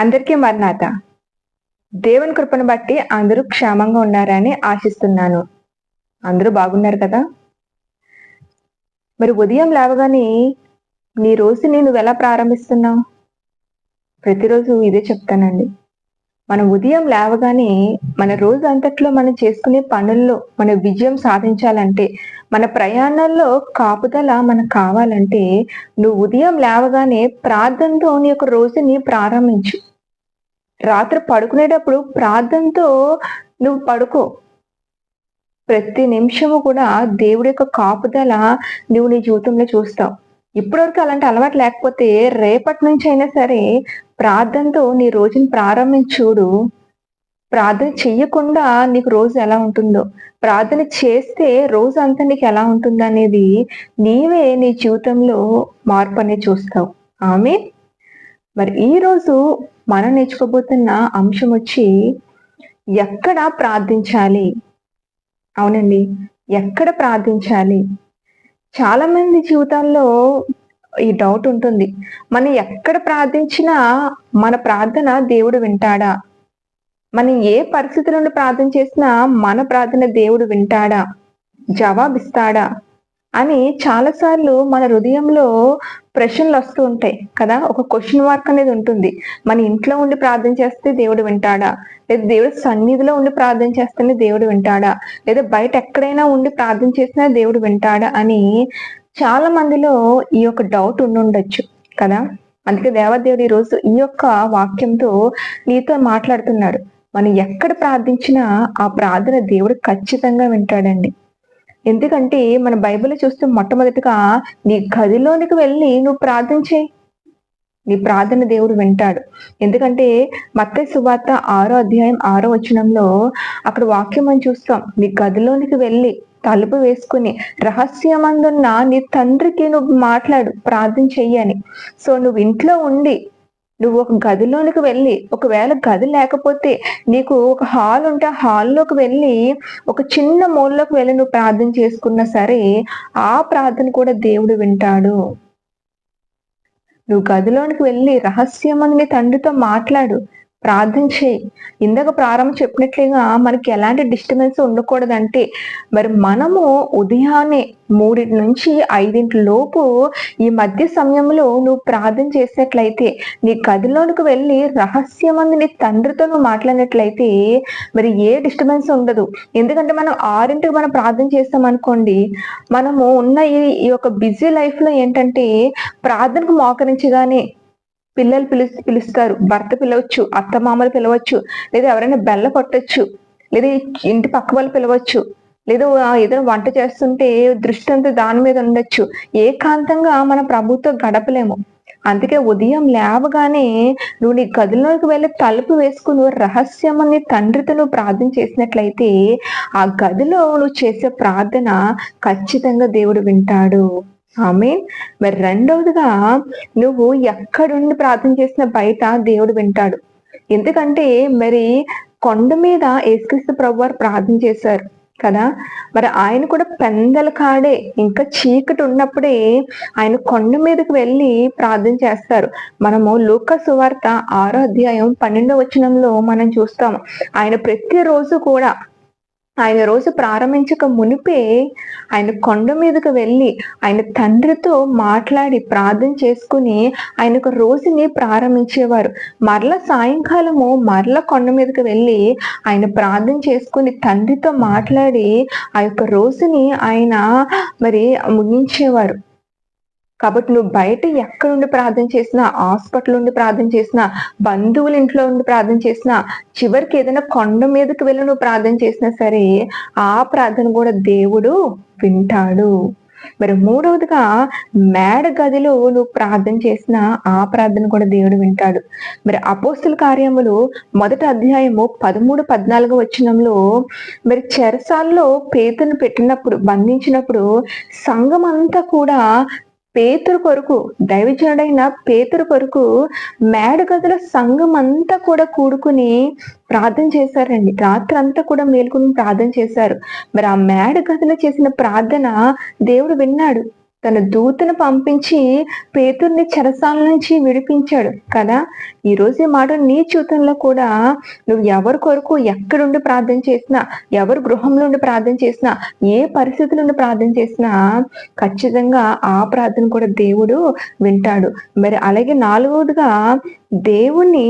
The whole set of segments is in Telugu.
అందరికీ మర్నాథ దేవుని కృపను బట్టి అందరూ క్షేమంగా ఉన్నారని ఆశిస్తున్నాను. అందరూ బాగున్నారు కదా? మరి ఉదయం లేవగానే నీ రోజుని నువ్వు ఎలా ప్రారంభిస్తున్నావు? ప్రతిరోజు ఇదే చెప్తానండి. మన ఉదయం లేవగానే మన రోజు అంతట్లో మనం చేసుకునే పనుల్లో మన విజయం సాధించాలంటే మన ప్రయాణాల్లో కాపుదల మనకు కావాలంటే నువ్వు ఉదయం లేవగానే ప్రార్థనతో నీ యొక్క రోజుని ప్రారంభించు. రాత్రి పడుకునేటప్పుడు ప్రార్థనతో నువ్వు పడుకో. ప్రతి నిమిషము కూడా దేవుడి యొక్క కాపుదల నువ్వు నీ జీవితంలో చూస్తావు. ఇప్పటివరకు అలాంటి అలవాటు లేకపోతే రేపటి నుంచి అయినా సరే ప్రార్థనతో నీ రోజుని ప్రారంభించుడు ప్రార్థన చెయ్యకుండా నీకు రోజు ఎలా ఉంటుందో. ప్రార్థన చేస్తే రోజు అంతా నీకు ఎలా ఉంటుందో అనేది నీవే నీ జీవితంలో మార్పు అనేది చూస్తావు. ఆమె మరి ఈ రోజు మనం నేర్చుకోబోతున్న అంశం వచ్చి ఎక్కడ ప్రార్థించాలి? అవునండి. ఎక్కడ ప్రార్థించాలి? చాలా మంది జీవితాల్లో ఈ డౌట్ ఉంటుంది. మనం ఎక్కడ ప్రార్థించినా మన ప్రార్థన దేవుడు వింటాడా? మనం ఏ పరిస్థితుల నుండి ప్రార్థన చేసినా మన ప్రార్థన దేవుడు వింటాడా? జవాబిస్తాడా? అని చాలాసార్లు మన హృదయంలో ప్రశ్నలు వస్తూ ఉంటాయి కదా. ఒక క్వశ్చన్ మార్క్ అనేది ఉంటుంది. మన ఇంట్లో ఉండి ప్రార్థన చేస్తే దేవుడు వింటాడా? లేదా దేవుడు సన్నిధిలో ఉండి ప్రార్థన చేస్తేనే దేవుడు వింటాడా? లేదా బయట ఎక్కడైనా ఉండి ప్రార్థన చేసినా దేవుడు వింటాడా? అని చాలా మందిలో ఈ యొక్క డౌట్ ఉండుండొచ్చు కదా. అందుకే దేవదేవుడు ఈ రోజు ఈ యొక్క వాక్యంతో నీతో మాట్లాడుతున్నాడు. మనం ఎక్కడ ప్రార్థించినా ఆ ప్రార్థన దేవుడు ఖచ్చితంగా వింటాడండి. ఎందుకంటే మన బైబిల్ చూస్తే మొట్టమొదటిగా నీ గదిలోనికి వెళ్ళి నువ్వు ప్రార్థన నీ ప్రార్థన దేవుడు వింటాడు. ఎందుకంటే మత్తే సువార్త ఆరో అధ్యాయం ఆరో వచనంలో అక్కడ వాక్యం అని చూస్తాం. నీ గదిలోనికి వెళ్ళి తలుపు వేసుకుని రహస్యమందున్న నీ తండ్రికి నువ్వు మాట్లాడు ప్రార్థన చెయ్యని సో నువ్వు ఇంట్లో ఉండి నువ్వు ఒక గదిలోనికి వెళ్ళి ఒకవేళ గది లేకపోతే నీకు ఒక హాల్ ఉంటే ఆ హాల్లోకి వెళ్ళి ఒక చిన్న మూలలోకి వెళ్ళి నువ్వు ప్రార్థన చేసుకున్నా సరే ఆ ప్రార్థన కూడా దేవుడు వింటాడు. నువ్వు గదిలోనికి వెళ్ళి రహస్యమని నీ తండ్రితో మాట్లాడు. ప్రార్థన చేయి. ఇందాక ప్రారంభం చెప్పినట్లుగా మనకి ఎలాంటి డిస్టర్బెన్స్ ఉండకూడదంటే మరి మనము ఉదయాన్నే మూడింటి నుంచి ఐదింటి లోపు ఈ మధ్య సమయంలో నువ్వు ప్రార్థన చేసినట్లయితే నీ గదిలోనికి వెళ్ళి రహస్యమంది నీ తండ్రితో నువ్వు మాట్లాడినట్లయితే మరి ఏ డిస్టర్బెన్స్ ఉండదు. ఎందుకంటే మనం ఆరింటికి మనం ప్రార్థన చేస్తాం అనుకోండి మనము ఉన్న ఈ ఈ యొక్క బిజీ లైఫ్లో ఏంటంటే ప్రార్థనకు మోకరించగానే పిల్లలు పిలు పిలుస్తారు. భర్త పిలవచ్చు అత్త మామలు పిలవచ్చు లేదా ఎవరైనా బెల్ల కొట్టచ్చు లేదా ఇంటి పక్క వాళ్ళు పిలవచ్చు లేదా ఏదైనా వంట చేస్తుంటే దృష్టి అంతా దాని మీద ఉండొచ్చు. ఏకాంతంగా మన ప్రభుత్వం గడపలేము. అందుకే ఉదయం లేవగానే నువ్వు నీ గదిలోకి వెళ్ళి తలుపు వేసుకుని నువ్వు రహస్యమని తండ్రితో నువ్వు ప్రార్థన చేసినట్లయితే ఆ గదిలో నువ్వు చేసే ప్రార్థన ఖచ్చితంగా దేవుడు వింటాడు. ఆమె మరి రెండవదిగా నువ్వు ఎక్కడుండి ప్రార్థన చేసిన బయట దేవుడు వింటాడు. ఎందుకంటే మరి కొండ మీద యేసుక్రీస్తు ప్రభు వారు ప్రార్థన చేశారు కదా. మరి ఆయన కూడా పెందల కాడే ఇంకా చీకటి ఉన్నప్పుడే ఆయన కొండ మీదకి వెళ్ళి ప్రార్థన చేస్తారు. మనము లోక సువార్త ఆరో అధ్యాయం పన్నెండో వచనంలో మనం చూస్తాము. ఆయన ప్రతిరోజు కూడా ఆయన రోజు ప్రారంభించక మునిపే ఆయన కొండ మీదకు వెళ్ళి ఆయన తండ్రితో మాట్లాడి ప్రార్థన చేసుకుని ఆయనకు రోజుని ప్రారంభించేవారు. మరల సాయంకాలము మరల కొండ మీదకు వెళ్ళి ఆయన ప్రార్థన చేసుకుని తండ్రితో మాట్లాడి ఆ యొక్క రోజుని ఆయన మరి ముగించేవారు. కాబట్టి నువ్వు బయట ఎక్కడ నుండి ప్రార్థన చేసినా హాస్పిటల్ ఉండి ప్రార్థన చేసినా బంధువుల ఇంట్లో ఉండి ప్రార్థన చేసినా చివరికి ఏదైనా కొండ మీదకి వెళ్ళి నువ్వు ప్రార్థన చేసినా సరే ఆ ప్రార్థన కూడా దేవుడు వింటాడు. మరి మూడవదిగా మేడ గదిలో నువ్వు ప్రార్థన చేసిన ఆ ప్రార్థన కూడా దేవుడు వింటాడు. మరి అపోస్తుల కార్యములు మొదటి అధ్యాయము పదమూడు పద్నాలుగు వచ్చినంలో మరి చెరసాల్లో పేతును పెట్టినప్పుడు బంధించినప్పుడు సంఘం అంతా కూడా పేతురు కొరకు దైవజనుడైన పేతురు కొరకు మేడ గదుల సంఘం అంతా కూడా కూడుకుని ప్రార్థన చేశారండి. రాత్రి అంతా కూడా మేలుకుని ప్రార్థన చేశారు. మరి ఆ మేడ గదిలో చేసిన ప్రార్థన దేవుడు విన్నాడు. తన దూతను పంపించి పేతుర్ని చెరసాల నుంచి విడిపించాడు. కదా? ఈ ఈ మాట నీ జీవితంలో కూడా నువ్వు ఎవరి కొరకు ఎక్కడుండి ప్రార్థన చేసినా ఎవరి గృహంలో ఉండి ప్రార్థన చేసినా ఏ పరిస్థితుల నుండి ప్రార్థన చేసినా ఖచ్చితంగా ఆ ప్రార్థన కూడా దేవుడు వింటాడు. మరి అలాగే నాలుగవదిగా దేవుని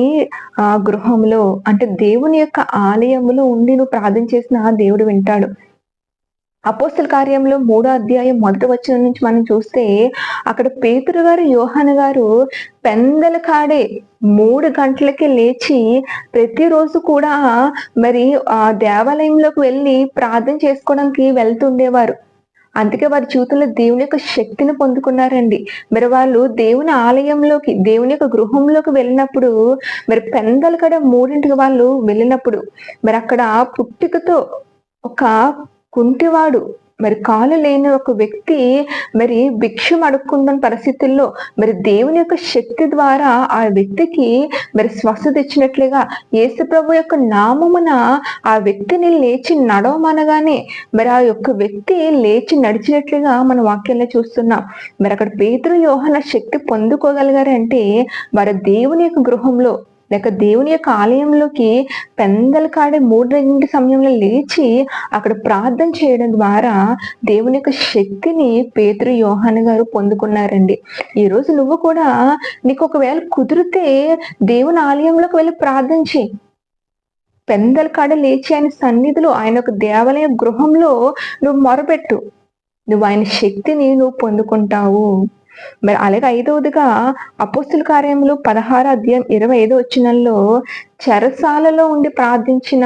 ఆ గృహంలో అంటే దేవుని యొక్క ఆలయంలో ఉండి నువ్వు ప్రార్థన చేసినా దేవుడు వింటాడు. అపోస్తల కార్యంలో మూడో అధ్యాయం మొదటి వచ్చిన నుంచి మనం చూస్తే అక్కడ పేతురు గారు యోహాన్ గారు పెందల కాడే మూడు గంటలకి లేచి ప్రతిరోజు కూడా మరి ఆ దేవాలయంలోకి వెళ్ళి ప్రార్థన చేసుకోవడానికి వెళ్తుండేవారు అందుకే వారి జీవితంలో దేవుని యొక్క శక్తిని పొందుకున్నారండి. మరి వాళ్ళు దేవుని ఆలయంలోకి దేవుని యొక్క గృహంలోకి వెళ్ళినప్పుడు మరి పెందల కాడ మూడింటికి వాళ్ళు వెళ్ళినప్పుడు మరి అక్కడ పుట్టికతో ఒక కుంటివాడు. మరి కాలు లేని ఒక వ్యక్తి మరి భిక్షం అడుక్కుంటున్న పరిస్థితుల్లో మరి దేవుని యొక్క శక్తి ద్వారా ఆ వ్యక్తికి మరి స్వస్థత ఇచ్చినట్లుగా ఏసుప్రభు యొక్క నామమున ఆ వ్యక్తిని లేచి నడవమనగానే మరి ఆ యొక్క వ్యక్తి లేచి నడిచినట్లుగా మన వాక్యంలో చూస్తున్నాం. మరి అక్కడ పేతురు యోహన శక్తి పొందుకోగలిగారంటే వారి దేవుని యొక్క గృహంలో లేక దేవుని యొక్క ఆలయంలోకి పెందల కాడే మూడు సమయంలో లేచి అక్కడ ప్రార్థన చేయడం ద్వారా దేవుని యొక్క శక్తిని పేతురు యోహాన్ గారు పొందుకున్నారండి. ఈ రోజు నువ్వు కూడా నీకు ఒకవేళ కుదిరితే దేవుని ఆలయంలోకి వెళ్ళి ప్రార్థన చేయి. పెందల కాడ లేచి ఆయన సన్నిధిలో ఆయన ఒక దేవాలయ గృహంలో నువ్వు మొరపెట్టు. నువ్వు ఆయన శక్తిని నువ్వు పొందుకుంటావు. మరి అలాగే ఐదవదిగా అపోస్తుల కార్యములు పదహారు అధ్యాయం ఇరవై ఐదో వచ్చినల్లో చెరసాలలో ఉండి ప్రార్థించిన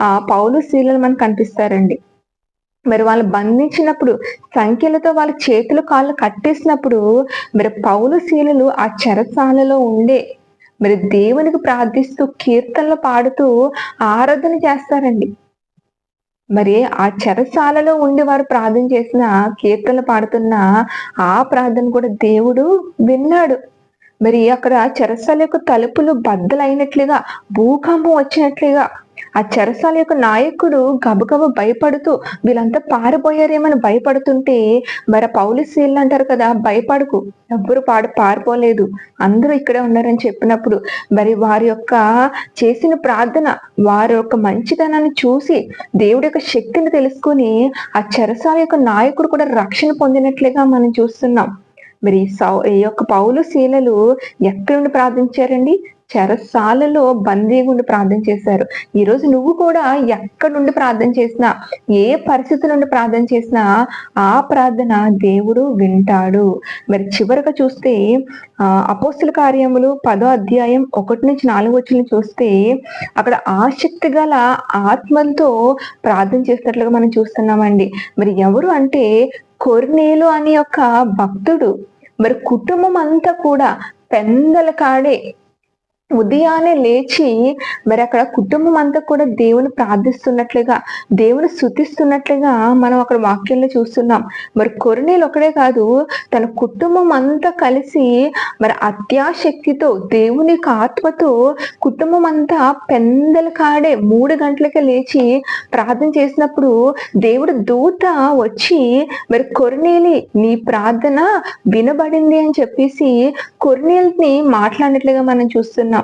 ఆ పౌలు శీలలు మనకు కనిపిస్తారండి. మరి వాళ్ళు బంధించినప్పుడు సంఖ్యలతో వాళ్ళ చేతులు కాళ్ళు కట్టేసినప్పుడు మరి పౌలు శీలలు ఆ చెరసాలలో ఉండే మరి దేవునికి ప్రార్థిస్తూ కీర్తనలు పాడుతూ ఆరాధన చేస్తారండి. మరి ఆ చెరసాలలో ఉండి వారు ప్రార్థన చేసిన కీర్తనలు పాడుతున్న ఆ ప్రార్థన కూడా దేవుడు విన్నాడు. మరి అక్కడ చెరసాల యొక్క తలుపులు బద్దలైనట్లుగా భూకంపం వచ్చినట్లుగా. ఆ చెరసాల యొక్క నాయకుడు గబగబ భయపడుతూ వీళ్ళంతా పారిపోయారేమని భయపడుతుంటే మరి పౌలు సీళ్ళు అంటారు కదా భయపడకు. ఎవ్వరు పాడు పారిపోలేదు. అందరూ ఇక్కడే ఉన్నారని చెప్పినప్పుడు మరి వారి యొక్క చేసిన ప్రార్థన వారి యొక్క మంచితనాన్ని చూసి దేవుడి యొక్క శక్తిని తెలుసుకుని ఆ చెరసాల యొక్క నాయకుడు కూడా రక్షణ పొందినట్లుగా మనం చూస్తున్నాం. మరి సౌ ఈ యొక్క పౌలు శీలలు ఎక్కడి నుండి ప్రార్థించారండి? చెరసాలలో బందీగా ఉండి ప్రార్థన చేశారు. ఈ రోజు నువ్వు కూడా ఎక్కడి నుండి ప్రార్థన చేసినా ఏ పరిస్థితి నుండి ప్రార్థన చేసినా ఆ ప్రార్థన దేవుడు వింటాడు. మరి చివరిగా చూస్తే ఆ అపోస్తుల కార్యములు పదో అధ్యాయం ఒకటి నుంచి నాలుగు వచ్చిన చూస్తే అక్కడ ఆసక్తి గల ఆత్మలతో ప్రార్థన చేస్తున్నట్లుగా మనం చూస్తున్నామండి. మరి ఎవరు అంటే కొర్నేలు అనే ఒక భక్తుడు మరి కుటుంబం అంతా కూడా పెందల కాడే ఉదయాన్నే లేచి మరి అక్కడ కుటుంబం అంతా కూడా దేవుని ప్రార్థిస్తున్నట్లుగా దేవుని శుతిస్తున్నట్లుగా మనం అక్కడ వాక్యంలో చూస్తున్నాం. మరి కొరనీలు ఒకడే కాదు తన కుటుంబం అంతా కలిసి మరి అత్యాశక్తితో దేవుని ఆత్మతో కుటుంబం అంతా పెందల కాడే మూడు గంటలకే లేచి ప్రార్థన చేసినప్పుడు దేవుడు దూత వచ్చి మరి కొరనీలి నీ ప్రార్థన వినబడింది అని చెప్పేసి కొరనీల్ని మాట్లాడినట్లుగా మనం చూస్తున్నాం.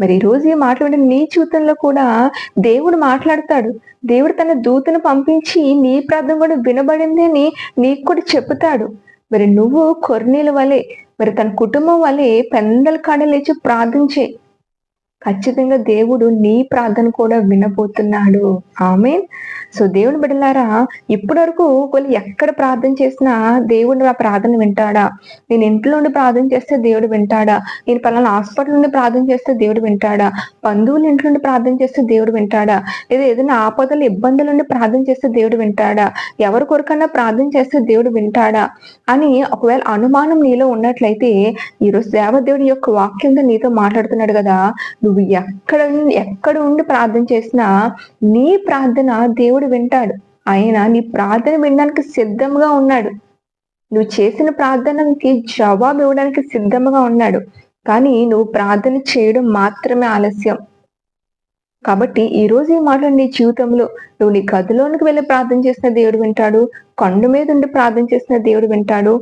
మరి ఈ రోజు ఈ మాట్లాడిన నీ జీవితంలో కూడా దేవుడు మాట్లాడతాడు. దేవుడు తన దూతను పంపించి నీ ప్రార్థన కూడా వినబడింది అని నీకు కూడా చెప్తాడు మరి నువ్వు కొర్నీల వలె మరి తన కుటుంబం వలె పెందల కాడ లేచి ప్రార్థించే ఖచ్చితంగా దేవుడు నీ ప్రార్థన కూడా వినబోతున్నాడు. ఆమె సో దేవుని బిడ్డలారా ఇప్పటి వరకు వాళ్ళు ఎక్కడ ప్రార్థన చేసినా దేవుడు నా ప్రార్థన వింటాడా? నేను ఇంట్లో నుండి ప్రార్థన చేస్తే దేవుడు వింటాడా? నేను పలానా హాస్పిటల్ నుండి ప్రార్థన చేస్తే దేవుడు వింటాడా? బంధువుల ఇంట్లో నుండి ప్రార్థన చేస్తే దేవుడు వింటాడా? లేదా ఏదైనా ఆపదలు ఇబ్బందుల నుండి ప్రార్థన చేస్తే దేవుడు వింటాడా? ఎవరి కొరకన్నా ప్రార్థన చేస్తే దేవుడు వింటాడా? అని ఒకవేళ అనుమానం నీలో ఉన్నట్లయితే ఈరోజు దేవదేవుడి యొక్క వాక్యంగా నీతో మాట్లాడుతున్నాడు కదా. నువ్వు ఎక్కడ ఎక్కడ ఉండి ప్రార్థన చేసినా నీ ప్రార్థన దేవుడు వింటాడు. ఆయన నీ ప్రార్థన వినడానికి సిద్ధంగా ఉన్నాడు. నువ్వు చేసిన ప్రార్థనకి జవాబు ఇవ్వడానికి సిద్ధంగా ఉన్నాడు. కానీ నువ్వు ప్రార్థన చేయడం మాత్రమే ఆలస్యం. కాబట్టి ఈ రోజు ఈ మాటలు నీ జీవితంలో నువ్వు నీ గదిలోనికి వెళ్ళి ప్రార్థన చేసిన దేవుడు వింటాడు కొండ మీద ఉండి ప్రార్థన చేసిన దేవుడు వింటాడు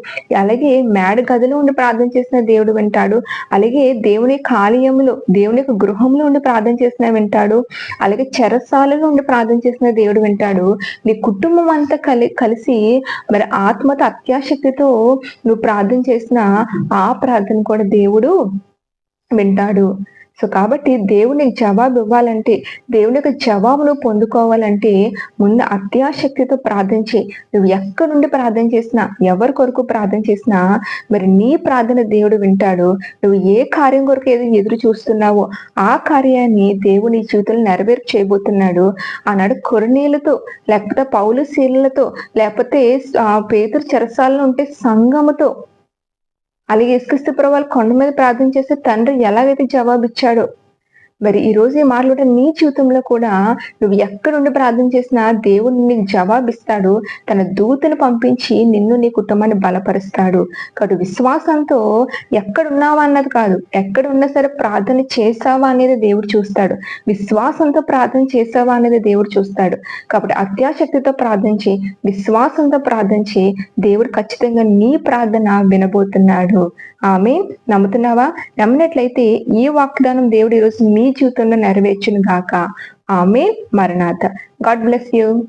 అలాగే మేడ గదిలో ఉండి ప్రార్థన చేసిన దేవుడు వింటాడు అలాగే దేవుని కాలయంలో దేవుని యొక్క గృహంలో ఉండి ప్రార్థన చేసిన వింటాడు అలాగే చెరసాలలో ఉండి ప్రార్థన చేసిన దేవుడు వింటాడు. నీ కుటుంబం అంతా కలి కలిసి మరి ఆత్మత అత్యాశక్తితో నువ్వు ప్రార్థన చేసిన ఆ ప్రార్థన కూడా దేవుడు వింటాడు. సో కాబట్టి దేవునికి జవాబు ఇవ్వాలంటే దేవునికి జవాబును పొందుకోవాలంటే ముందు అత్యాశక్తితో ప్రార్థించి నువ్వు ఎక్కడి నుండి ప్రార్థన చేసినా ఎవరి కొరకు ప్రార్థన చేసినా మరి నీ ప్రార్థన దేవుడు వింటాడు. నువ్వు ఏ కార్యం కొరకు ఏదో ఎదురు చూస్తున్నావో ఆ కార్యాన్ని దేవుని జీవితంలో నెరవేర్పు చేయబోతున్నాడు. ఆనాడు కొరనీలతో లేకపోతే పౌలు శీలలతో లేకపోతే ఆ పేతురు చెరసాలలో ఉంటే సంఘముతో అలాగే ఇసుక్రీస్తు ప్రభావాలు కొండ మీద ప్రార్థన చేస్తే తండ్రి ఎలాగైతే జవాబిచ్చాడో మరి ఈ రోజు ఈ మాటలు నీ జీవితంలో కూడా నువ్వు ఎక్కడుండి ప్రార్థన చేసినా దేవుడు నీకు జవాబిస్తాడు. తన దూతను పంపించి నిన్ను నీ కుటుంబాన్ని బలపరుస్తాడు. కాబట్టి విశ్వాసంతో ఎక్కడున్నావా అన్నది కాదు. ఎక్కడున్నా సరే ప్రార్థన చేసావా అనేది దేవుడు చూస్తాడు. విశ్వాసంతో ప్రార్థన చేసావా అనేది దేవుడు చూస్తాడు. కాబట్టి అత్యాశక్తితో ప్రార్థించి విశ్వాసంతో ప్రార్థించి దేవుడు ఖచ్చితంగా నీ ప్రార్థన వినబోతున్నాడు. ఆమె నమ్ముతున్నావా? నమ్మినట్లయితే ఈ వాగ్దానం దేవుడు ఈరోజు మీ జీవితంలో నెరవేర్చును గాక. ఆమె మరణాథ గాడ్ బ్లెస్ యూ.